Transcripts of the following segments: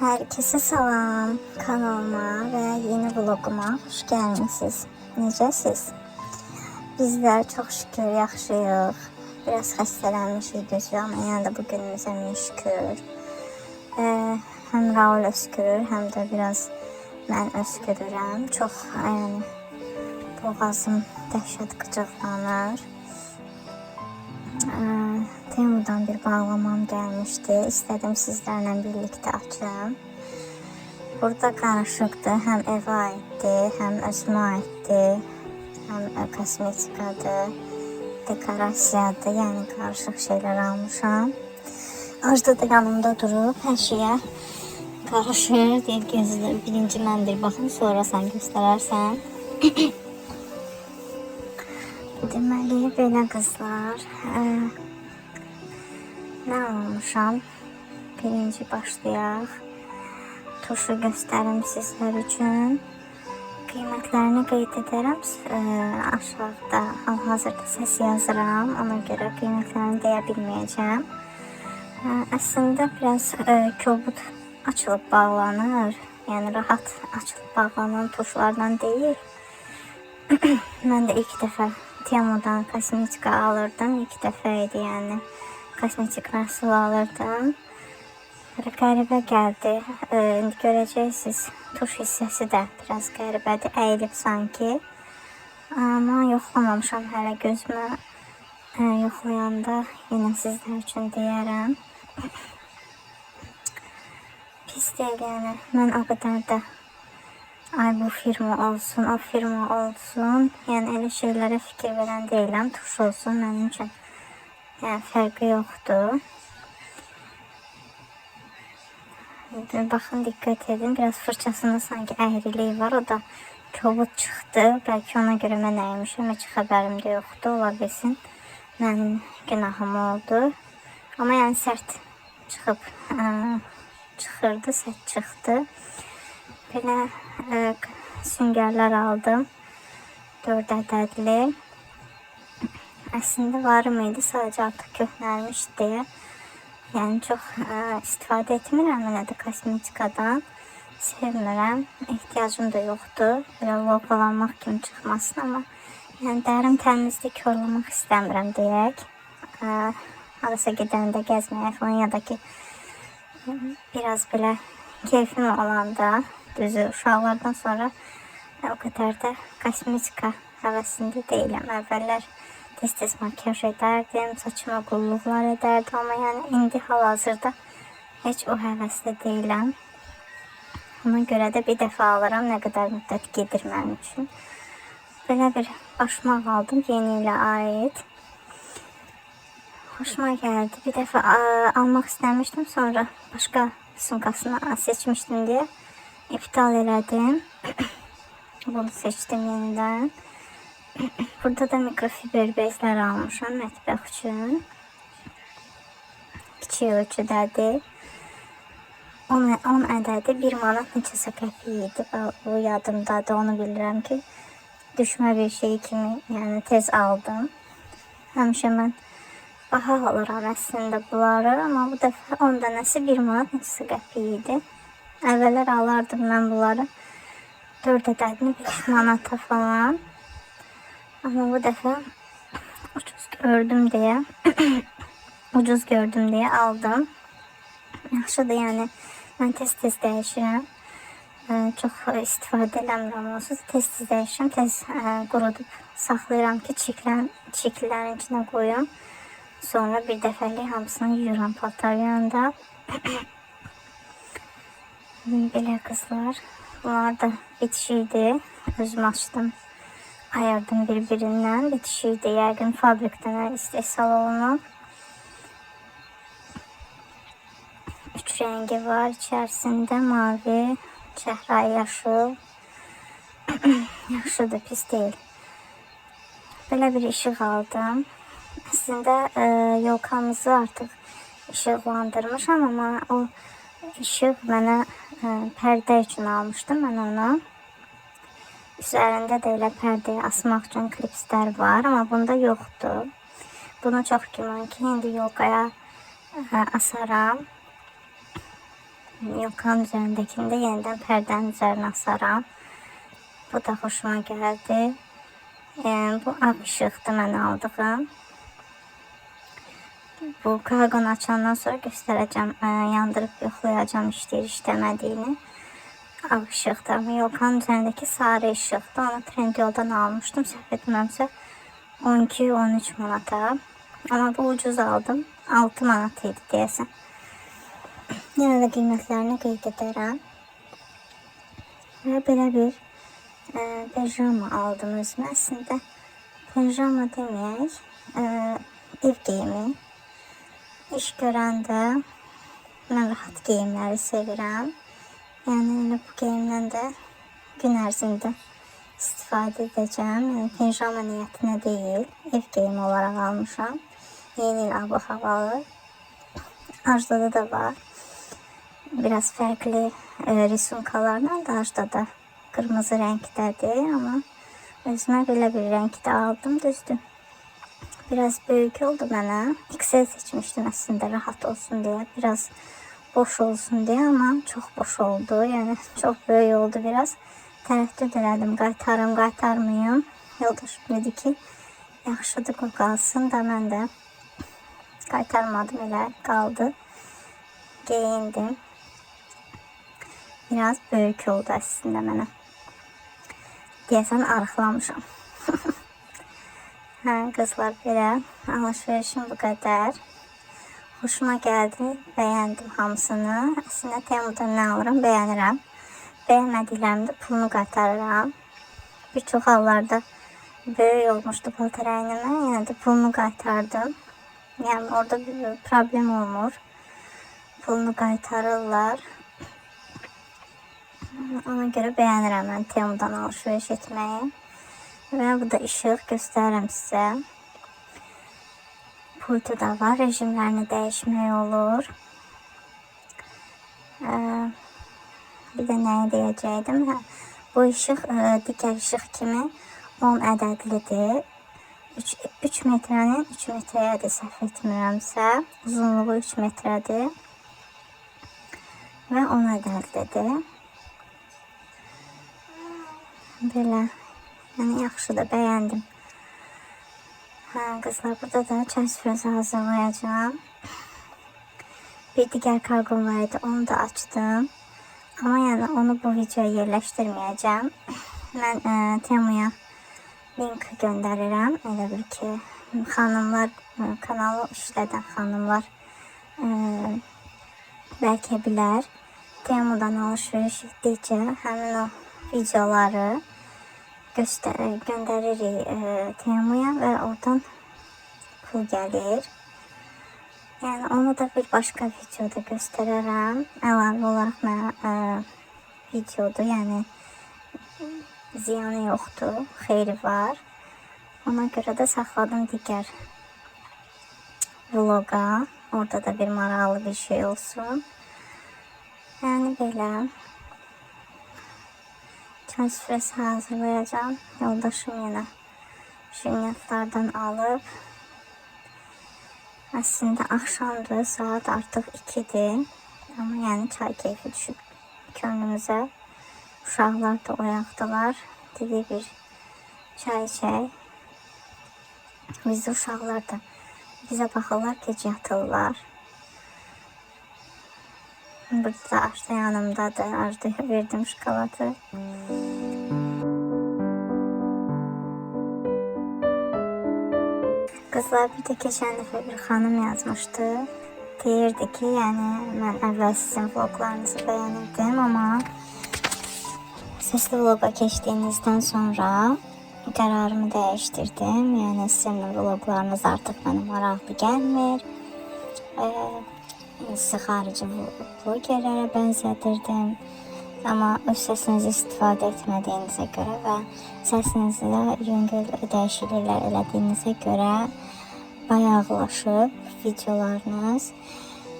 Herkese salam kanalıma ve yeni vloguma hoş gelmişsiniz. Necəsiz? Bizler çok şükür yaxşıyıq. Biraz xəstələnmişik düzdür, amma yenə də bu min şükür. Ee, həm Raul öskürür, həm də biraz mən öskürürəm. Çox yəni boğazım dəhşət qıcıqlanır. Ee, Temu'dan bir bağlamam gelmişti. İstedim sizlerle birlikte açayım. Burada karışıktı. Hem eve aitti, hem özüme aitti. Hem e, kosmetikadı, dekorasiyadı. Yani karışık şeyler almışam. Arda da yanımda durup her şeye karışır diye gözle birinci mən bir baxım sonra sen gösterersen. Deməli belə qızlar, ə, nə almışam? Birinci başlayaq. Tuşu göstərim sizlər üçün. Qiymətlərini qeyd edərəm. ə, aşağıda hal-hazırda səs yazıram. Ona görə qiymətlərini deyə bilməyəcəm. Ə, Əslində biraz ə, kobud açılıb bağlanır. Yəni rahat açılıb bağlanan tuşlardan deyil. Mən də ilk dəfə Temu'dan kosmetika alırdım. İlk dəfə idi yəni. Kosmetik məhsul alırdım. Qəribə gəldi. Ee, indi görəcəksiniz. Tuş hissəsi də biraz qəribədir. Əyilib sanki. Amma yoxlamamışam hələ gözümə. Ə, yoxlayanda yenə sizlər üçün deyərəm. Pis deyil yəni. Mən o qədər də ay bu firma olsun, o firma olsun. Yəni elə şeylərə fikir verən deyiləm. Tuş olsun mənim üçün. Yəni fərqi yoxdur. Bir Baxın dikkat edin. Biraz fırçasında sanki əyriliyi var. O da kobud çıxdı. Bəlkə ona görə mən əymişəm. Heç xəbərim də yoxdur. Ola bilsin. Mənim günahım oldu. Amma yəni sərt çıxıb ə, çıxırdı, sərt çıxdı. Belə ə, süngərlər aldım. 4 ədədli. Əslində varım idi, sadəcə artıq köhnəlmiş deyə. Yəni çox ə, istifadə etmirəm mən də kosmetikadan. Sevmirəm. Ehtiyacım da yoxdur. Belə loqalanmaq kimi çıxmasın amma yəni dərim təmizlik korlamaq istəmirəm deyək. Ə, harasa gedəndə gəzməyə falan ya da ki biraz belə keyfim olanda düzü uşaqlardan sonra o qədər də kosmetika həvəsində deyiləm. Əvvəllər tez-tez makyaj edərdim, saçıma qulluqlar edərdim, amma yəni indi hal-hazırda heç o həvəsdə deyiləm. Ona görə də bir dəfə alıram, nə qədər müddət gedir mənim üçün. Belə bir başmaq aldım yeni ilə aid. Hoşuma gəldi. Bir dəfə ə, almaq istəmişdim, sonra başqa sumkasını seçmişdim deyə iptal elədim. Bunu seçdim yenidən. Burada da mikrofiber bezler almışam mətbəx üçün. Kiçik ölçüdədir. 10, 10 ədədi 1 manat neçəsə qəpik idi. Bu yadımdadır, onu bilirəm ki, düşmə bir şey kimi, yəni tez aldım. Həmişə mən baha alıram əslində bunları, amma bu dəfə 10 dənəsi 1 manat neçəsə qəpik idi. Əvvəllər alardım mən bunları 4 ədədini 5 manata falan. Ama bu defa ucuz gördüm diye ucuz gördüm diye aldım. Yaxşıdır yəni. Mən tez-tez dəyişirəm. Çox istifadə eləmirəm onsuz. Tez-tez dəyişirəm. Tez qurudub saxlayıram ki, çiklər, çiklərin içinə qoyum. Sonra bir dəfəlik hamısını yuyuram paltar yanında. Belə qızlar. Bunlar da bitişiydi. Özüm açdım ayırdım birbirinden. Bitişiydi yaygın fabrikten istehsal olunan. Üç rengi var içerisinde mavi, çehra yaşıl. Yaşlıdır pis değil. Böyle bir ışık aldım. Aslında e, yolkamızı artık ışıklandırmışam ama o ışık bana e, perde için almıştım ben onu. Üzerinde də elə pərdəyə asmaq üçün klipslər var, amma bunda yoxdur. Bunu çox güman ki, indi yolkaya ə, asaram. Yokan üzerindekini de yeniden perdenin üzerine asaram. Bu da hoşuma geldi. Ee, bu ağ ışıqdır mən aldığım. Bu kargonu açandan sonra göstereceğim. Ee, yandırıp yoxlayacağım işləyir işləmədiyini. Ağ ışıqdır. Ama Yokan üzerindeki sarı ışıqdır. Onu Trendyol'dan almıştım. Səhv etmirəmsə 12-13 manata. Ama bu ucuz aldım. 6 manat idi deyəsən. Yenə də qiymətlərini qeyd edərəm. Və belə bir e, pijama aldım özümə. Əslində pijama deməyək, e, ev geyimi. İş görəndə mən rahat geyimləri sevirəm. Elə bu geyimdən də gün ərzində istifadə edəcəm. Yəni pijama niyyətinə deyil, ev geyimi olaraq almışam. Yeni il hava havalı. Arzada da var. Biraz farklı e, risunkalarla da Arzada kırmızı renktedir ama özüme böyle bir renkte aldım düzdür. Biraz büyük oldu bana. XL seçmiştim aslında rahat olsun diye. Biraz boş olsun diye ama çok boş oldu. Yani çok büyük oldu biraz. Tereddüt elədim. Qaytarım, qaytarmayım. Yoldaşım dedi ki, yaxşıdır o qalsın da mən də qaytarmadım elə qaldı. Geyindim. Biraz büyük oldu aslında mənə. Deyəsən arıqlamışam. hə, qızlar belə alışverişim bu qədər. Hoşuma gəldi, bəyəndim hamısını. Əslində Temudan nə alıram, bəyənirəm. Bəyənmədiklərimdə pulunu qaytarıram. Bir çox hallarda böyük olmuşdu paltar əynimə, yəni də pulunu qaytardım. Yəni orada bir problem olmur. Pulunu qaytarırlar. Ona görə bəyənirəm mən Temudan alışveriş etməyi. Və bu da işıq göstərirəm sizə. Pultu da var. Rejimlərini dəyişmək olur. Ee, bir də nəyi deyəcəydim? Hə, bu işıq ə, digər işıq kimi 10 ədədlidir. 3, 3 metrənin 3 metrəyədir səhv etmirəmsə. Uzunluğu 3 metrədir. Və 10 ədədlidir. Belə. Yəni yaxşıdır, bəyəndim. Hə, qızlar, burada da çay süfrəsi hazırlayacağım. Bir digər kargom var idi, onu da açdım. Amma yəni onu bu videoya yerləşdirməyəcəm. Mən ə, Temuya link göndərirəm. Elə bir ki, xanımlar ə, kanalı işlədən xanımlar ə, bəlkə bilər. Temudan alışveriş etdikcə həmin o videoları göster gönderirik e, Temu'ya ve oradan pul gelir. Yani onu da bir başka videoda gösteririm. Əlavə olaraq mənə e, videodur, yəni ziyanı yoxdur, xeyri var. Ona görə də saxladım digər vloga. Orada da bir maraqlı bir şey olsun. Yəni belə. Süfresi hazırlayacağım. Yoldaşım yine şinyatlardan alıp aslında akşamdı saat artık 2'dir. Ama yani çay keyfi düşüp könlümüze. Uşaqlar da oyaqdılar. Dedi bir çay içək. Bizdə uşaqlar da bizə baxırlar, gec yatırlar. Burada da Arda yanımdadır. Arda'ya verdim şokoladı. Kızlar bir de geçen defa bir hanım yazmıştı. Deyirdi ki yani ben əvvəl sizin vloglarınızı beğenirdim ama sesli vloga geçtiğinizden sonra kararımı değiştirdim. Yani sizin vloglarınız artık bana maraqlı gelmir. Ee, sizi xarici blogerlərə bənzədirdim. Amma öz səsinizi istifadə etmədiyinizə görə və səsinizdə yüngül dəyişikliklər elədiyinizə görə bayağılaşıb videolarınız.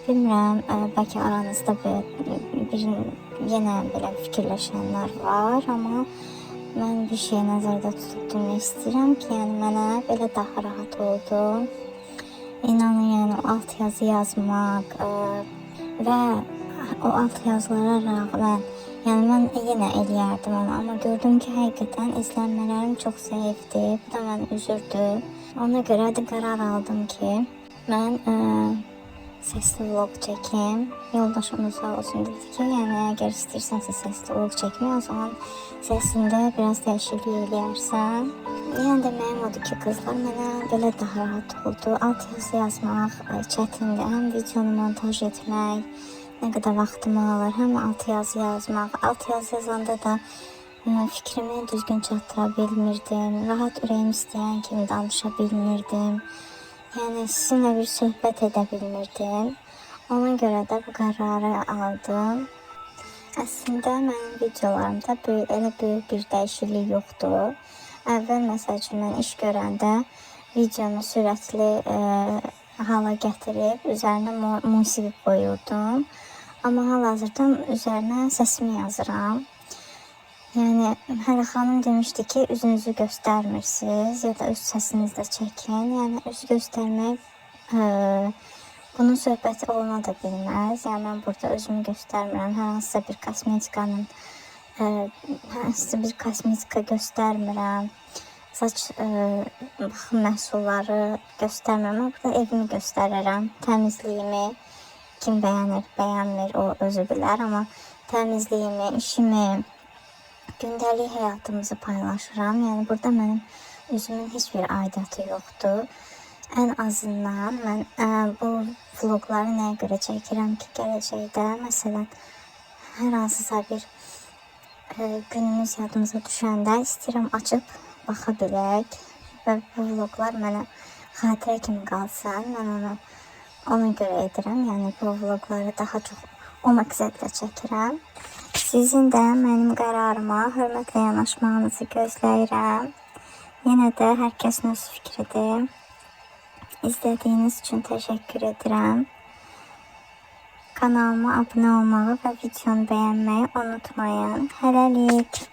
Bilmirəm, ə, bəlkə aranızda bir, bir yenə belə fikirləşənlər var, amma mən bir şey nəzərdə tutub demək istəyirəm ki, yəni mənə belə daha rahat oldu. İnanın yəni alt yazı yazmaq ə, və o alt yazılara rağmen yani mən yenə eləyərdim onu amma gördüm ki həqiqətən izlənmələrim çox zəifdir. Bu da məni üzürdü. Ona görə də qərar aldım ki mən ə, sesli vlog çəkim. Yoldaşım sağ olsun dedi ki, yəni əgər istəyirsənsə sesli vlog çəkmək, o zaman səsində biraz dəyişiklik eləyərsən. Yəni deməyim odur ki, qızlar mənə belə daha rahat oldu. Alt yazı yazmaq çətindir. Həm videonu montaj etmək nə qədər vaxtımı alır, həm alt yazı yazmaq. Alt yazı yazanda da fikrimi düzgün çatdıra bilmirdim. Rahat ürəyim istəyən kimi danışa bilmirdim. Yəni sizinlə bir söhbət edə bilmirdim. Ona görə də bu qərarı aldım. Əslində mənim videolarımda böyük, elə böyük bir dəyişiklik yoxdur. Əvvəl məsəl üçün mən iş görəndə videonu sürətli e, hala gətirib üzərinə mu- musiqi qoyurdum. Amma hal-hazırda üzərinə səsimi yazıram. Yəni hələ xanım demişdi ki, üzünüzü göstərmirsiniz ya da öz səsinizi də çəkin. Yəni üz göstərmək ə, bunun söhbəti oluna da bilməz. Yəni mən burada özümü göstərmirəm. Hər hansısa bir kosmetikanın ə, hər hansısa bir kosmetika göstərmirəm. Saç ə, baxım məhsulları göstərmirəm. Amma burada evimi göstərirəm, təmizliyimi. Kim bəyənir, bəyənmir, o özü bilər, amma təmizliyimi, işimi, gündəlik həyatımızı paylaşıram. Yəni burada mənim üzümün heç bir aidiyyatı yoxdur. Ən azından mən ə, bu vloqları nəyə görə çəkirəm ki, gələcəkdə məsələn hər hansısa bir ə, günümüz yadımıza düşəndə istəyirəm açıb baxa bilək və bu vloqlar mənə xatirə kimi qalsın. Mən onu ona görə edirəm. Yəni bu vloqları daha çox o məqsədlə çəkirəm. Sizin də mənim qərarıma hörmətlə yanaşmağınızı gözləyirəm. Yenə də hər kəsin öz fikridir. İzlədiyiniz üçün təşəkkür edirəm. Kanalıma abunə olmağı və videonu bəyənməyi unutmayın. Hələlik.